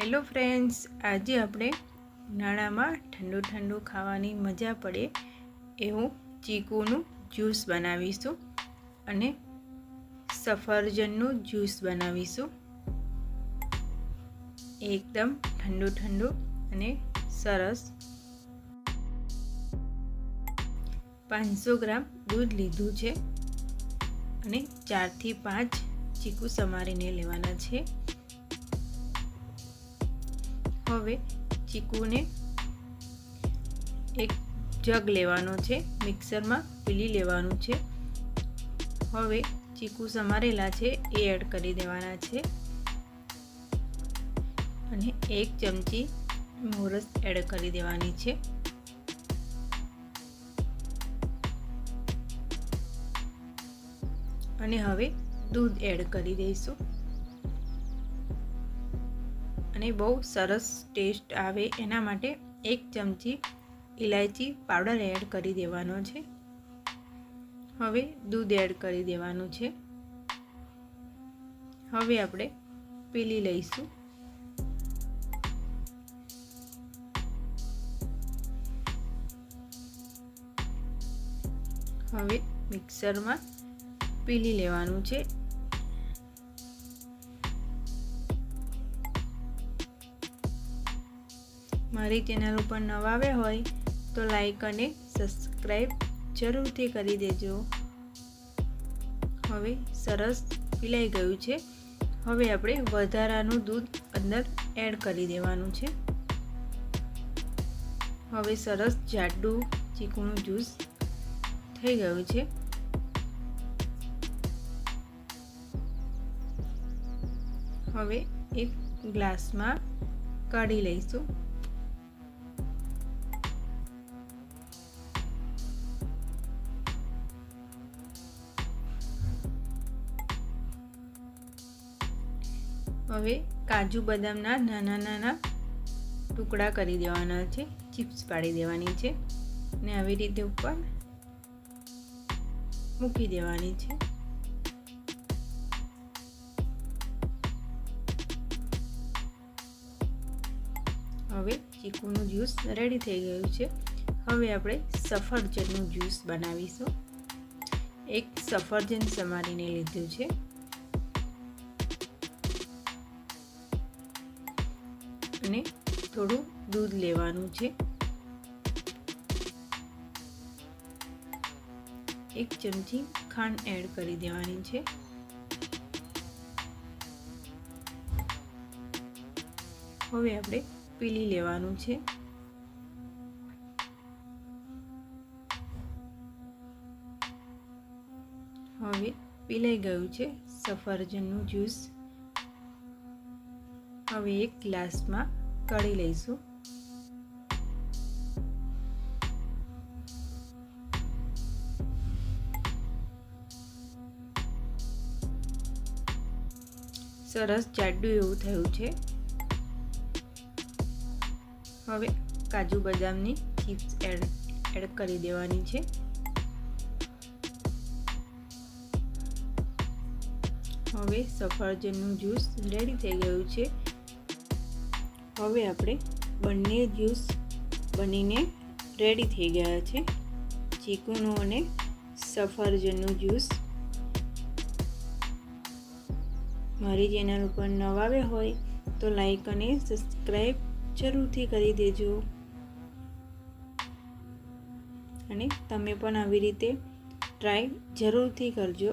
Hello friends, આજે આપણે ઉનાળામાં ઠંડુ ઠંડુ ખાવાની મજા પડે એવું ચીકુનું જ્યુસ બનાવીશું અને સફરજનનું જ્યુસ બનાવીશું. એકદમ ઠંડુ ઠંડુ અને સરસ. પાંચસો ગ્રામ દૂધ લીધું છે અને ચારથી પાંચ ચીકુ સમારીને લેવાના છે. હવે ચીકુને એક જગ લેવાનો છે, મિક્સરમાં પીલી લેવાનું છે. હવે ચીકુ સમારેલા છે, એ એડ કરી દેવાના છે. અને એક ચમચી મોરસ એડ કરી દેવાની છે. અને હવે દૂધ એડ કરી દઈશું. અને બહુ સરસ ટેસ્ટ આવે એના માટે એક ચમચી ઇલાયચી પાવડર એડ કરી દેવાનો છે. હવે દૂધ એડ કરી દેવાનું છે. હવે આપણે પીલી લઈશું. હવે મિક્સરમાં પીલી લેવાનું છે. મારી ચેનલ ઉપર નવા આવ્યા હોય તો લાઈક અને સબસ્ક્રાઈબ જરૂરથી કરી દેજો. હવે સરસ પીલાઈ ગયું છે. હવે આપણે વધારાનું દૂધ અંદર એડ કરી દેવાનું છે. હવે સરસ જાડું ચીકણું જ્યુસ થઈ ગયું છે. હવે એક ગ્લાસમાં કાઢી લઈશું. હવે કાજુ બદામના નાના નાના ટુકડા કરી દેવાના છે, ચિપ્સ પાડી દેવાની છે ને આવી રીતે ઉપર મૂકી દેવાની છે. હવે ચીકુનું જ્યુસ રેડી થઈ ગયું છે. હવે આપણે સફરજનનું જ્યુસ બનાવીશું. એક સફરજન સમારીને લીધું છે. અને થોડું દૂધ લેવાનું છે. એક ચમચી ખાંડ એડ કરી દેવાની છે. હવે આપણે પીલી લેવાનું છે. હવે પીલાઈ ગયું છે સફરજનનું જ્યુસ. હવે એક ગ્લાસમાં કાઢી લઈશું. સરસ જાડું એવું થયું છે. હવે કાજુ બદામની ચિપ્સ એડ એડ કરી દેવાની છે. હવે સફરજનનું જ્યુસ રેડી થઈ ગયું છે. હવે આપણે બંને જ્યુસ બનીને રેડી થઈ ગયા છે. ચીકુનું અને સફરજનનું જ્યુસ. મારી ચેનલ ઉપર નવા હોય તો લાઈક અને સબસ્ક્રાઈબ જરૂરથી કરી દેજો. અને તમે પણ આવી રીતે ટ્રાય જરૂરથી કરજો.